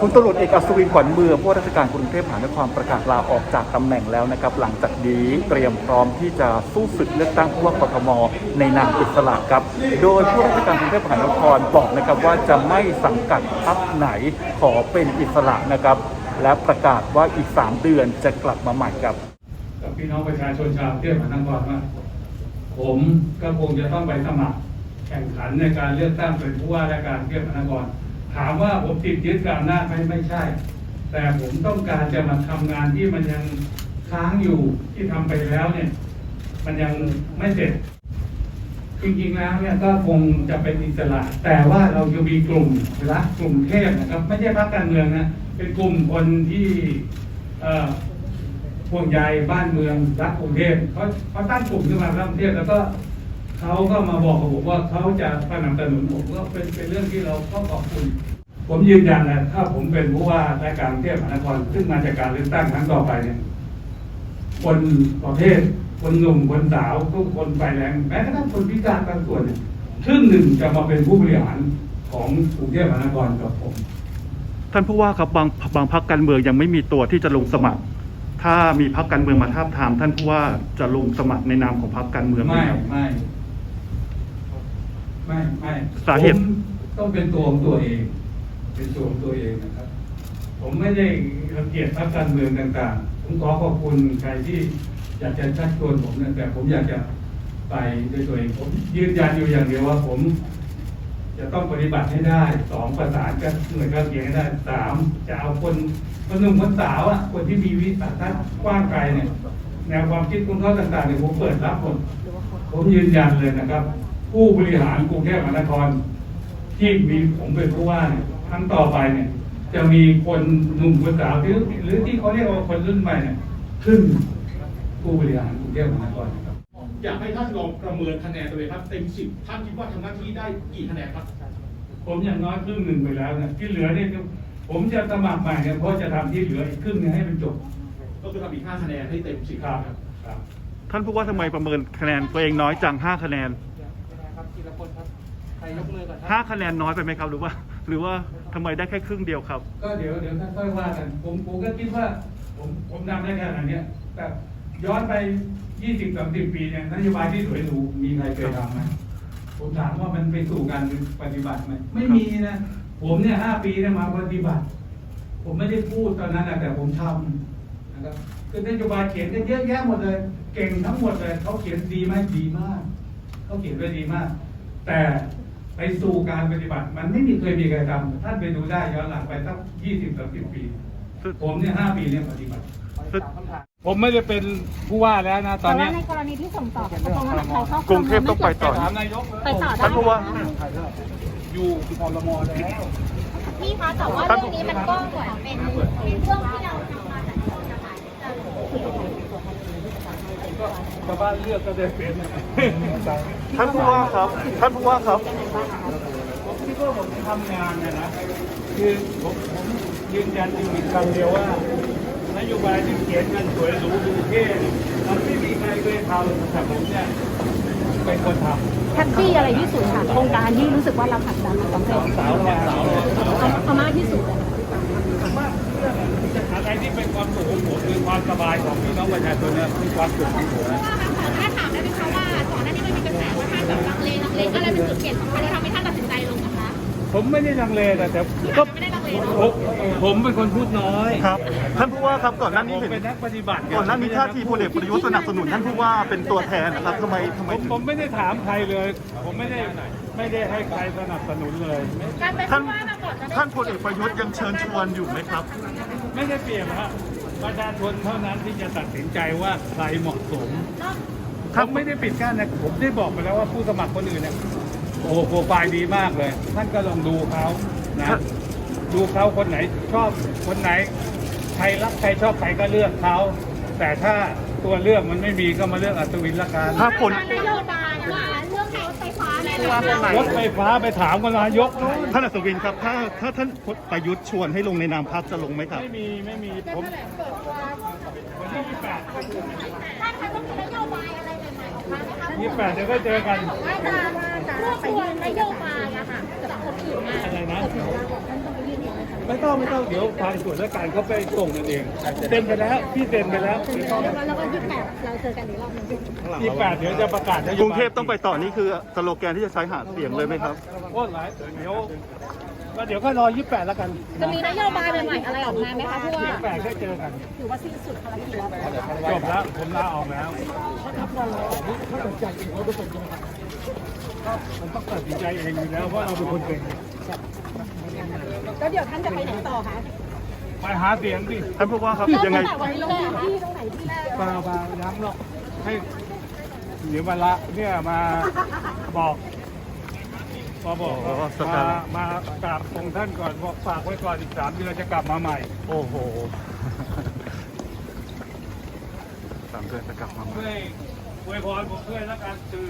คุณตำรวจเอกอัศวินขวัญเมืองผู้ว่าราชการกรุงเทพมหานครประกาศลาออกจากตำแหน่งแล้วนะครับ หลังจากนี้เตรียมพร้อมที่จะสู้ศึกเลือกตั้งผู้ว่ากทม ในนามอิสระครับ โดยผู้ว่าราชการกรุงเทพมหานครบอกนะครับว่าจะไม่สังกัดพรรคไหนขอเป็นอิสระนะครับ และประกาศว่าอีก 3 เดือนจะกลับมาใหม่ครับกับพี่น้องประชาชนชาวกรุงเทพมหานครว่าผมก็คงจะต้องไปสมัครแข่งขันในการเลือกตั้งเป็นผู้ว่าราชการกรุงเทพมหานคร ถามว่าผมติดยึดกับอำนาจไหมไม่ใช่ แต่ผมต้องการจะมาทำงานที่มันยังค้างอยู่ที่ทำไปแล้วเนี่ย มันยังไม่เสร็จ จริงๆแล้วเนี่ยก็คงจะเป็นอิสระ แต่ว่าเราจะมีกลุ่มรักกลุ่มเทพนะครับ ไม่ใช่พรรคการเมืองนะเป็นกลุ่มคนที่เอ่อห่วงใยบ้านเมืองรักกรุงเทพเขาเขาตั้งกลุ่มขึ้นมารักกรุงเทพแล้วก็ เขาก็มาบอกกับผมว่าเขาจะสนับสนุนผมก็เป็นเป็นเรื่องที่เราก็ขอบคุณ ผมยืนยันนะถ้าผมเป็นผู้ว่าราชการกรุงเทพมหานครซึ่งมาจากการเลือกตั้งครั้งต่อไปเนี่ยคนประเภทคนหนุ่มคนสาวทุกคนไฟแรงแม้กระทั่งคนพิการบางส่วนเนี่ยครึ่งหนึ่งจะมาเป็นผู้บริหารของกรุงเทพมหานครกับผมท่านผู้ว่าครับบางบางพักการเมืองยังไม่มีตัวที่จะลงสมัคร ถ้ามีพักการเมืองมาทาบทาม ท่านผู้ว่าจะลงสมัครในนามของพักการเมืองหไม่ครับไม่ ไม่ไม่สาเหตุ ผมต้องเป็นตัวของตัวเอง เป็นตัวของตัวเองนะครับ ผมไม่ได้รังเกียจพรรคการเมืองต่างๆ ผมขอขอบคุณใครที่อยากจะชักชวนผมนะแต่ผมอยากจะไปด้วยตัวเองผมยืนยันอยู่อย่างเดียวว่าผม จะต้องปฏิบัติให้ได้สองประสานกันหน่วยการเกียงให้ได้สามจะเอาคนคนหนุ่มคนสาวอะคนที่มีวิสัยทัศน์กว้างไกลเนี่ยแนวความคิดของเขาต่างๆเนี่ยผมเปิดรับหมดผมยืนยันเลยนะครับ ผู้บริหารกรุงเทพมหานคร ที่มีผมเป็นผู้ว่าเนี่ยครั้งต่อไปเนี่ย จะมีคนหนุ่มคนสาวหรือหรือที่เขาเรียกว่าคนรุ่นใหม่เนี่ยขึ้นผู้บริหารกรุงเทพมหานครนะครับอยากให้ท่านลองประเมินคะแนนตัวเองครับเต็มสิบท่านคิดว่าทำหน้าที่ได้กี่คะแนนครับ ผมอย่างน้อยครึ่งหนึ่งไปแล้วนะที่เหลือเนี่ยผมจะสมัครใหม่เนี่ยเพราะจะทำที่เหลืออีกครึ่งหนึงให้มันจบก็คือทำอีกห้าคะแนนให้เต็มสิบครับ ครับ ท่านผู้ว่าทำไมประเมินคะแนนตัวเองน้อยจัง 5 คะแนนค รับทีละคนครับ ใครยกมือก่อนครับห้าคะแนนน้อยไปไหมครับ หรือว่า หรือว่าทำไมได้แค่ครึ่งเดียวครับ ก็เดี๋ยวเดี๋ยวค่อยๆว่ากัน ผมผมก็คิดว่าผมผมทำได้แค่นั้นเนี่ยแต่ย้อนไปยี่สิบสามสิบปีเนี่ยนโยบายที่สวยหรูมีใครเคยทำไหมผมถามว่ามันไปสู่การปฏิบัติไหมไม่มีนะ ผมเนี่ยห้าปีเนี่ยมาปฏิบัติ ผมไม่ได้พูดตอนนั้นนะแต่ผมทำนะครับคือนโยบายเขียนกันเยอะแยะหมดเลย เก่งทั้งหมดเลยเขาเขียนดีไหมดีมากเขาเขียนไว้ดีมาก แต่ไปสู่การปฏิบัติ มันไม่มีเคยมีใครทำท่านไปดูได้ย้อนหลังไปสักยี่สิบสามสิบปี ผมเนี่ยห้าปีเนี่ยปฏิบัติขออีกสามคำถามผมไม่ได้เป็นผู้ว่าแล้วนะตแต่อนว่านี้ในกรณีที่ส่งต่อกับกระทรวงมหาดไทยเข้ากรุงเทพต้องไปต่อ ถามนายกเลยไปต่อได้ท่านผู้ว่า อยู่พลมแล้ว พี่คะแต่ว่าเรื่องนี้มันก็เหมือนเป็นเป็นเรื่องที่เรานำมาจากที่นะคะชาวบ้านเลือกก็ได้เป็นนะท่านผู้ว่าครับ ท่านผู้ว่าครับ ผมคิดว่าผมทำงานเนี่ยนะคือผมผมยืนยันอยู่อีกคำเดียวว่านโยบายที่เขียนกันสวยหรูดูเท่เนี่ยมันไม่มีใครเคยทำแต่ผมเนี่ยเป็นคนทำแฮปปี้อะไรที่สุดค่ะโครงการที่รู้สึกว่าเราผลักดันมาสำเร็จสาวรอสาวรอเอาเอามากที่สุดอะว่าอะไร ที่เป็นความสุขของผมคือความสบายของพี่น้องประชาชนเนี่ยคือความสุขของผมถ้าถามได้ไหมคะว่าก่อนหน้านี้มันมีกระแสว่าท่านแบบลังเลลังเลก็เลยเป็นจุดเปลี่ยนสำคัญที่ทำให้ท่านตัดสินใจลงนะคะผมไม่ได้ลังเลแต่แต่ก็ไม่ได้ลังเล ผมผมเป็นคนพูดน้อยครับ ท่านผู้ว่าครับก่อนหน้านี้ผมเห็นเป็นนักปฏิบัติก่อนหน้านี้ท่าทีพลเอกประยุทธ์สนับสนุนท่านผู้ว่าเป็นตัวแทนนะครับทำไมทำไมผมถึงผมไม่ได้ถามใครเลย ผมไม่ได้ไม่ได้ให้ใครสนับสนุนเลยการเป็นท่านผู้ว่ามาก่อนจะได้ท่านพลเอกประยุทธ์ยังเชิญชวนอยู่ไหมครับ ไม่ได้เปรียบฮะประชาชนเท่านั้นที่จะตัดสินใจว่าใครเหมาะสมผมไม่ได้ปิดกั้นนะผมได้บอกไปแล้วว่าผู้สมัครคนอื่นเนี่ยโอ้โหโปรไฟล์ดีมากเลย ท่านก็ลองดูเขานะครับ ดูเขาคนไหนชอบคนไหน ใครรักใครชอบใครก็เลือกเขา แต่ถ้าตัวเลือกมันไม่มีก็มาเลือกอัศวินละกันถ้าพลนโยบายนะคะเรื่องรถไฟฟ้าในรถไฟฟ้าไปถามกันนายกนู้นท่านอัศวินครับถ้าถ้าท่านประยุทธ์ชวนให้ลงในนามพรรคจะลงไหมครับ ไม่มีไม่มีผมวันที่ยี่แปดท่านคะต้องมีนโยบายอะไรใหม่ๆออกมาไหมคะยี่แปดเดี๋ยวก็เจอกันว่าจะว่าจะไปยื่นนโยบายอะค่ะกับคนอื่นมาอะไรนะท่านต้อง ไปยื่นเองไหมคะไม่ต้องไม่ต้องเดี๋ยวทางส่วนราชการเขาไปส่งกันเองเซ็นไปแล้วพี่เซ็นไปแล้วแล้วก็ยี่สิบแปดเราเจอกันอีกรอบหนึงยี่แปดเดี๋ยวจะประกาศนโยบายกรุงเทพต้องไปต่อนี่คือสโลแกนที่จะใช้หาเสียงเลยไหมครับโอ้หลายเดี๋ยวก็เดี๋ยวก็รอยี่แปดแล้วกันจะมีนโยบายใหม่ๆอะไรออกมาไหมคะผู้ว่ายี่แปดได้เจอกันถือว่าสิ้นสุดภารกิจแล้วจบแล้วผมลาออกแล้วมันต้องตัดสินใจเองอยู่แล้วเพราะเราเป็นคนเป็น ล้วเดี๋ยวท่านจะไปไหนต่อคะไปหาเสียงสิท่านพูดว่าครับยังไงวังพื้ที่ตรงไหนที่แรกเปล่าเปลาย้ำหรอกให้เดี๋ยวมาละเนี่ยมาบอกมาบอกมามากราบองท่านก่อนบอกฝากไว้ก่อนอีกสามเดือนจะกลับมาใหม่ โอ้โห สามเดือนจะกลับมาใหม่ ช่วยอวยพรผมด้วยแล้วการสื่อ